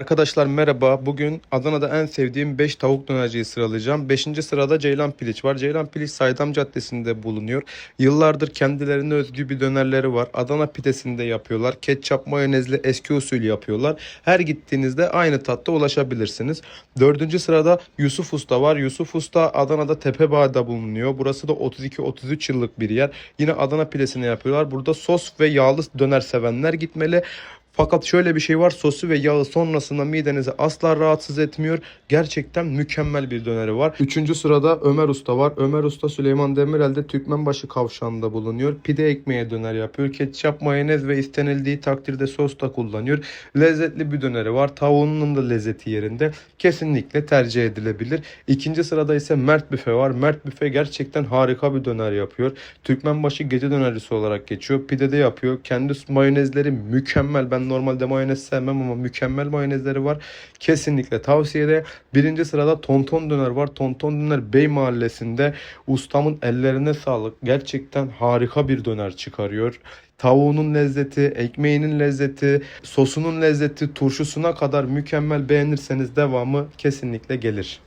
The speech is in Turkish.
Arkadaşlar merhaba. Bugün Adana'da en sevdiğim 5 tavuk dönerciyi sıralayacağım. 5. sırada Ceylan Piliç var. Ceylan Piliç Saydam Caddesi'nde bulunuyor. Yıllardır kendilerine özgü bir dönerleri var. Adana pidesinde yapıyorlar. Ketçap mayonezli eski usul yapıyorlar. Her gittiğinizde aynı tatta ulaşabilirsiniz. 4. sırada Yusuf Usta var. Yusuf Usta Adana'da Tepebağ'da bulunuyor. Burası da 32-33 yıllık bir yer. Yine Adana pidesini yapıyorlar. Burada sos ve yağlı döner sevenler gitmeli. Fakat şöyle bir şey var sosu ve yağı sonrasında midenizi asla rahatsız etmiyor. Gerçekten mükemmel bir döneri var. Üçüncü sırada Ömer Usta var. Ömer Usta Süleyman Demirel'de Türkmenbaşı kavşağında bulunuyor. Pide ekmeğe döner yapıyor. Ketçap, mayonez ve istenildiği takdirde sos da kullanıyor. Lezzetli bir döneri var. Tavuğunun da lezzeti yerinde. Kesinlikle tercih edilebilir. İkinci sırada ise Mert Büfe var. Mert Büfe gerçekten harika bir döner yapıyor. Türkmenbaşı gece dönercisi olarak geçiyor. Pide de yapıyor. Kendi mayonezleri mükemmel. Normalde mayonez sevmem ama mükemmel mayonezleri var. Kesinlikle tavsiyede. Birinci sırada Tonton Döner var. Tonton Döner Bey Mahallesi'nde. Ustamın ellerine sağlık. Gerçekten harika bir döner çıkarıyor. Tavuğunun lezzeti, ekmeğinin lezzeti, sosunun lezzeti, turşusuna kadar mükemmel beğenirseniz devamı kesinlikle gelir.